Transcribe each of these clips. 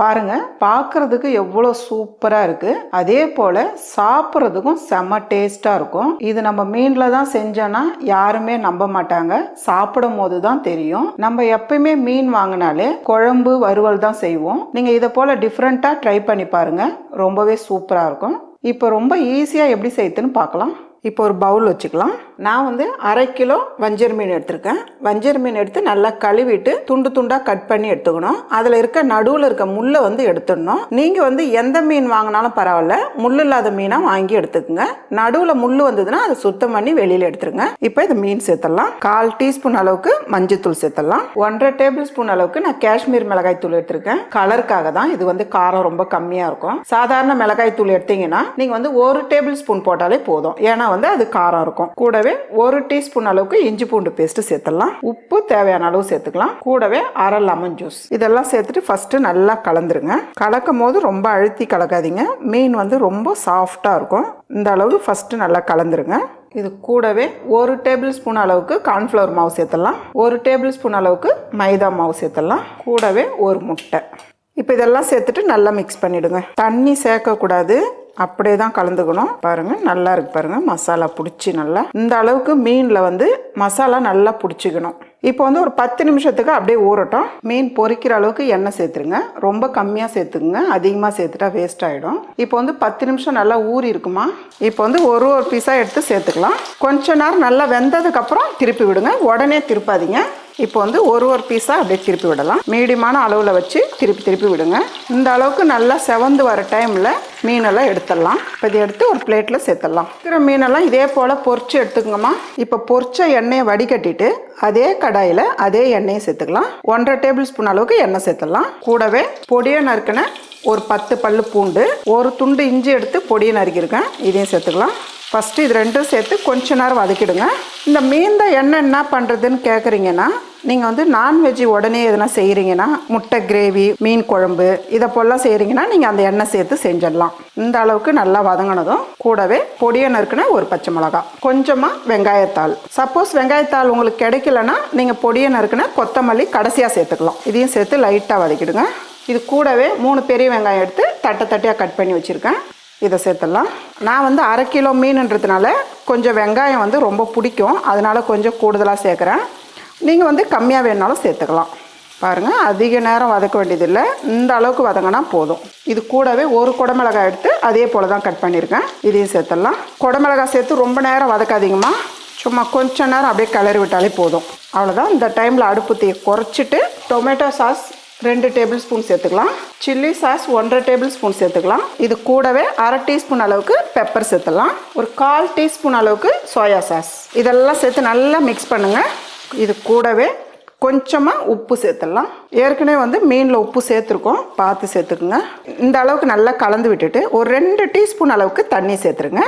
பாருங்க பார்க்கறதுக்கு எவ்வளோ சூப்பராக இருக்குது அதே போல் சாப்பிட்றதுக்கும் செம்ம டேஸ்ட்டாக இருக்கும். இது நம்ம மீனில் தான் செஞ்சோன்னா யாருமே நம்ப மாட்டாங்க. சாப்பிடும் போது தான் தெரியும். நம்ம எப்பயுமே மீன் வாங்கினாலே குழம்பு வறுவல் தான் செய்வோம். நீங்கள் இதை போல் டிஃப்ரெண்ட்டாக ட்ரை பண்ணி பாருங்கள் ரொம்பவே சூப்பராக இருக்கும். இப்போ ரொம்ப ஈஸியாக எப்படி செய்யுதுன்னு பார்க்கலாம். இப்போ ஒரு பவுல் வச்சுக்கலாம். நான் வந்து அரை கிலோ வஞ்சர் மீன் எடுத்திருக்கேன். வஞ்சர் மீன் எடுத்து நல்லா கழுவிட்டு துண்டு துண்டாக கட் பண்ணி எடுத்துக்கணும். அதில் இருக்க நடுவில் இருக்க முள்ளை வந்து எடுத்துடணும். நீங்கள் வந்து எந்த மீன் வாங்கினாலும் பரவாயில்ல. முள் இல்லாத மீனாக வாங்கி எடுத்துக்கோங்க. நடுவில் முள் வந்ததுன்னா அதை சுத்தம் பண்ணி வெளியில் எடுத்துருங்க. இப்போ இது மீன் சேர்த்துடலாம். கால் டீஸ்பூன் அளவுக்கு மஞ்சத்தூள் சேர்த்துடலாம். ஒன்றரை டேபிள் ஸ்பூன் அளவுக்கு நான் காஷ்மீர் மிளகாய் தூள் எடுத்திருக்கேன். கலருக்காக தான். இது வந்து காரம் ரொம்ப கம்மியாக இருக்கும். சாதாரண மிளகாய் தூள் எடுத்தீங்கன்னா நீங்கள் வந்து ஒரு டேபிள் ஸ்பூன் போட்டாலே போதும். ஏன்னா வந்து அது காரம் இருக்கும். கூடவே ஒரு டீஸ்பூன் அளவுக்கு இஞ்சி பூண்டு பேஸ்ட் சேர்த்துடலாம். உப்பு தேவையான அளவு சேர்த்துக்கலாம். கூடவே அரை லெமன் ஜூஸ் இதெல்லாம் சேர்த்துட்டு ஃபர்ஸ்ட் நல்லா கலந்துருங்க. கலக்கும் போது ரொம்ப அழுத்தி கலக்காதீங்க. மீன் வந்து ரொம்ப சாஃப்டாக இருக்கும். இந்த அளவுக்கு ஃபர்ஸ்ட் நல்லா கலந்துருங்க. இது கூடவே ஒரு டேபிள் ஸ்பூன் அளவுக்கு கார்ன்ஃப்ளவர் மாவு சேர்த்துடலாம். ஒரு டேபிள் ஸ்பூன் அளவுக்கு மைதா மாவு சேர்த்துடலாம். கூடவே ஒரு முட்டை. இப்போ இதெல்லாம் சேர்த்துட்டு நல்லா மிக்ஸ் பண்ணிவிடுங்க தண்ணி சேர்க்கக்கூடாது. அப்படியே தான் கலந்துக்கணும். பாருங்க நல்லா இருக்கு பாருங்க. மசாலா பிடிச்சி நல்லா. இந்த அளவுக்கு மீனில் வந்து மசாலா நல்லா பிடிச்சிக்கணும். இப்போ வந்து ஒரு பத்து நிமிஷத்துக்கு அப்படியே ஊறட்டும். மீன் பொறிக்கிற அளவுக்கு எண்ணெய் சேர்த்துருங்க. ரொம்ப கம்மியாக சேர்த்துக்குங்க. அதிகமாக சேர்த்துட்டா வேஸ்ட் ஆகிடும் இப்போ வந்து பத்து நிமிஷம் நல்லா ஊறி இருக்குமா? இப்போ வந்து ஒரு ஒரு பீஸாக எடுத்து சேர்த்துக்கலாம். கொஞ்ச நேரம் நல்லா வெந்ததுக்கப்புறம் திருப்பி விடுங்க. உடனே திருப்பாதீங்க. இப்போ வந்து ஒரு ஒரு பீஸாக அப்படியே திருப்பி விடலாம். மீடியமான அளவில் வச்சு திருப்பி திருப்பி விடுங்க. இந்த அளவுக்கு நல்லா செவந்து வர டைமில் மீனெல்லாம் எடுத்துடலாம். இப்போ இதை எடுத்து ஒரு பிளேட்டில் சேர்த்துடலாம். இருக்கிற மீனெல்லாம் இதே போல் பொறிச்சு எடுத்துக்கோங்கம்மா. இப்போ பொறிச்ச எண்ணெயை வடிகட்டிட்டு அதே கடாயில் அதே எண்ணெயை சேர்த்துக்கலாம். ஒன்றரை டேபிள் ஸ்பூன் அளவுக்கு எண்ணெய் சேர்த்துடலாம். கூடவே பொடியை நறுக்கின ஒரு பத்து பல்லு பூண்டு ஒரு துண்டு இஞ்சி எடுத்து பொடியை நறுக்கியிருக்கேன். இதையும் சேர்த்துக்கலாம். ஃபஸ்ட்டு இது ரெண்டும் சேர்த்து கொஞ்ச நேரம் வதக்கிடுங்க. இந்த மீந்த எண்ணெய் என்ன பண்ணுறதுன்னு கேட்குறீங்கன்னா நீங்கள் வந்து நான்வெஜ் உடனே எதனா செய்கிறீங்கன்னா முட்டை கிரேவி மீன் குழம்பு இதை போலாம் செய்கிறீங்கன்னா நீங்கள் அந்த எண்ணெய் சேர்த்து செஞ்சிடலாம். இந்த அளவுக்கு நல்லா வதங்கினதும் கூடவே பொடியை நறுக்குன ஒரு பச்சை மிளகாய். கொஞ்சமாக வெங்காயத்தாள். சப்போஸ் வெங்காயத்தாள் உங்களுக்கு கிடைக்கலன்னா நீங்கள் பொடியை இருக்குன்னா கொத்தமல்லி கடைசியாக சேர்த்துக்கலாம். இதையும் சேர்த்து லைட்டாக வதக்கிடுங்க. இது கூடவே மூணு பெரிய வெங்காயம் எடுத்து தட்டை தட்டியாக கட் பண்ணி வச்சுருக்கேன். இதை சேர்த்துடலாம். நான் வந்து அரை கிலோ மீனுன்றதுனால கொஞ்சம் வெங்காயம் வந்து ரொம்ப பிடிக்கும். அதனால கொஞ்சம் கூடுதலாக சேர்க்குறேன். நீங்கள் வந்து கம்மியாக வேணுனாலும் சேர்த்துக்கலாம். பாருங்கள் அதிக நேரம் வதக்க வேண்டியதில்லை. இந்த அளவுக்கு வதங்கினா போதும். இது கூடவே ஒரு குடமிளகாய் எடுத்து அதே போல் தான் கட் பண்ணியிருக்கேன். இதையும் சேர்த்துடலாம். குடமிளகாய் சேர்த்து ரொம்ப நேரம் வதக்காதீங்கம்மா. சும்மா கொஞ்ச நேரம் அப்படியே கிளறி விட்டாலே போதும். அவ்வளோதான் இந்த டைமில் அடுப்பு தீ குறைச்சிட்டு டொமேட்டோ சாஸ் ரெண்டு டேபிள் ஸ்பூன் சேர்த்துக்கலாம். சில்லி சாஸ் ஒன்றரை டேபிள் ஸ்பூன் சேர்த்துக்கலாம். இது கூடவே அரை டீஸ்பூன் அளவுக்கு பெப்பர் சேர்த்துக்கலாம் ஒரு கால் டீஸ்பூன் அளவுக்கு சோயா சாஸ் இதெல்லாம் சேர்த்து நல்லா மிக்ஸ் பண்ணுங்கள் இது கூடவே கொஞ்சமாக உப்பு சேர்த்துடலாம். ஏற்கனவே வந்து மீனில் உப்பு சேர்த்துருக்கோம். பார்த்து சேர்த்துக்குங்க. இந்த அளவுக்கு நல்லா கலந்து விட்டுட்டு ஒரு ரெண்டு டீஸ்பூன் அளவுக்கு தண்ணி சேர்த்துருங்க.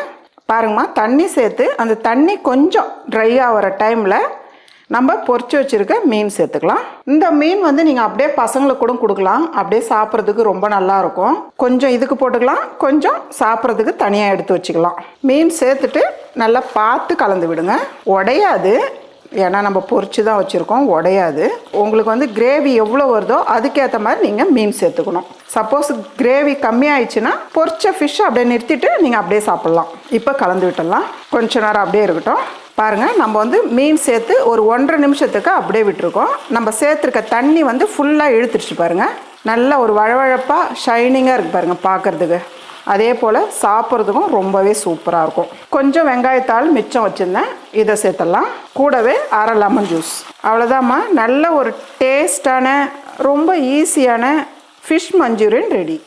பாருங்கம்மா தண்ணி சேர்த்து அந்த தண்ணி கொஞ்சம் ட்ரை ஆகிற டைமில் நம்ம பொறிச்சு வச்சுருக்க மீன் சேர்த்துக்கலாம். இந்த மீன் வந்து நீங்கள் அப்படியே பசங்களுக்கு கூட கொடுக்கலாம். அப்படியே சாப்பிட்றதுக்கு ரொம்ப நல்லா இருக்கும். கொஞ்சம் இதுக்கு போட்டுக்கலாம். கொஞ்சம் சாப்பிட்றதுக்கு தனியாக எடுத்து வச்சுக்கலாம். மீன் சேர்த்துட்டு நல்லா பார்த்து கலந்து விடுங்க. உடையாது. ஏன்னா நம்ம பொரிச்சு தான் வச்சுருக்கோம். உடையாது. உங்களுக்கு வந்து கிரேவி எவ்வளோ வருதோ அதுக்கேற்ற மாதிரி நீங்கள் மீன் சேர்த்துக்கணும். சப்போஸ் கிரேவி கம்மியாயிடுச்சுன்னா பொறிச்ச ஃபிஷ் அப்படியே நிறுத்திட்டு நீங்கள் அப்படியே சாப்பிட்லாம். இப்போ கலந்து விட்டுடலாம். கொஞ்ச நேரம் அப்படியே இருக்கட்டும். பாருங்கள் நம்ம வந்து மீன் சேர்த்து ஒரு ஒன்றரை நிமிஷத்துக்கு அப்படியே விட்டுருக்கோம். நம்ம சேர்த்துருக்க தண்ணி வந்து ஃபுல்லாக இழுத்துருச்சு பாருங்கள் நல்லா ஒரு வழவழப்பாக ஷைனிங்காக இருக்குது பாருங்கள் பார்க்குறதுக்கு அதே போல் சாப்பிட்றதுக்கும் ரொம்பவே சூப்பராக இருக்கும். கொஞ்சம் வெங்காயத்தாள் மிச்சம் வச்சுருந்தேன். இதை சேர்த்துடலாம். கூடவே அரை லெமன் ஜூஸ் அவ்வளோதாம்மா நல்ல ஒரு டேஸ்டான ரொம்ப ஈஸியான ஃபிஷ் மஞ்சூரியன் ரெடி